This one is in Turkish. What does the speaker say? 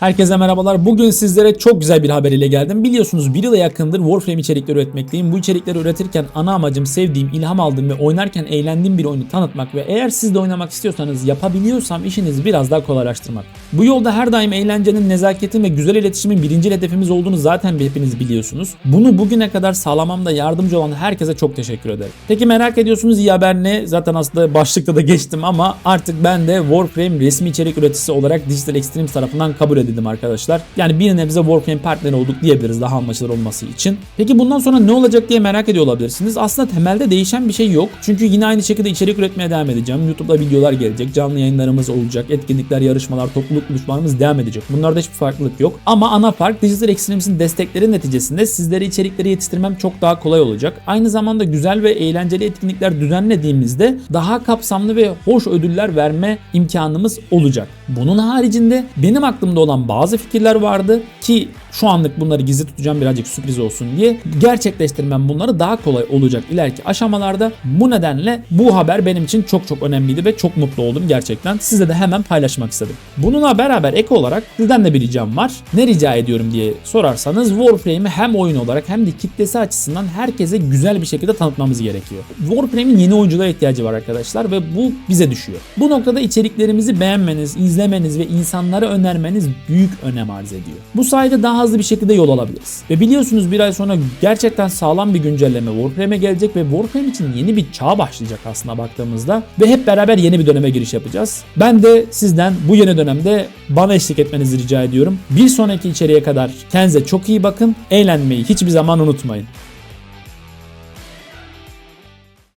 Herkese merhabalar. Bugün sizlere çok güzel bir haber ile geldim. Biliyorsunuz bir yıla yakındır Warframe içerikleri üretmekteyim. Bu içerikleri üretirken ana amacım sevdiğim, ilham aldığım ve oynarken eğlendiğim bir oyunu tanıtmak ve eğer siz de oynamak istiyorsanız yapabiliyorsam işinizi biraz daha kolaylaştırmak. Bu yolda her daim eğlencenin, nezaketin ve güzel iletişimin birinci hedefimiz olduğunu zaten hepiniz biliyorsunuz. Bunu bugüne kadar sağlamamda yardımcı olan herkese çok teşekkür ederim. Peki merak ediyorsunuz iyi haber ne? Zaten aslında başlıkta da geçtim ama artık ben de Warframe resmi içerik üreticisi olarak Digital Extremes tarafından kabul edildim arkadaşlar. Yani bir nebze Warframe partneri olduk diyebiliriz daha anlaşılır olması için. Peki bundan sonra ne olacak diye merak ediyor olabilirsiniz. Aslında temelde değişen bir şey yok. Çünkü yine aynı şekilde içerik üretmeye devam edeceğim. YouTube'da videolar gelecek, canlı yayınlarımız olacak, etkinlikler, yarışmalar, topluluk buluşmalarımız devam edecek. Bunlarda hiçbir farklılık yok. Ama ana fark Digital Extremes'in destekleri neticesinde sizlere içerikleri yetiştirmem çok daha kolay olacak. Aynı zamanda güzel ve eğlenceli etkinlikler düzenlediğimizde daha kapsamlı ve hoş ödüller verme imkanımız olacak. Bunun haricinde benim aklımda olan bazı fikirler vardı ki şu anlık bunları gizli tutacağım birazcık sürpriz olsun diye gerçekleştirmem bunları daha kolay olacak ileriki aşamalarda. Bu nedenle bu haber benim için çok çok önemliydi ve çok mutlu oldum gerçekten. Size de hemen paylaşmak istedim. Bununla beraber ek olarak sizden de bir ricam var. Ne rica ediyorum diye sorarsanız Warframe'i hem oyun olarak hem de kitlesi açısından herkese güzel bir şekilde tanıtmamız gerekiyor. Warframe'in yeni oyunculara ihtiyacı var arkadaşlar ve bu bize düşüyor. Bu noktada içeriklerimizi beğenmeniz, izlemeniz ve insanlara önermeniz büyük önem arz ediyor. Bu sayede daha hızlı bir şekilde yol alabiliriz. Ve biliyorsunuz bir ay sonra gerçekten sağlam bir güncelleme Warframe'e gelecek ve Warframe için yeni bir çağ başlayacak aslında baktığımızda. Ve hep beraber yeni bir döneme giriş yapacağız. Ben de sizden bu yeni dönemde bana eşlik etmenizi rica ediyorum. Bir sonraki içeriğe kadar kendinize çok iyi bakın. Eğlenmeyi hiçbir zaman unutmayın.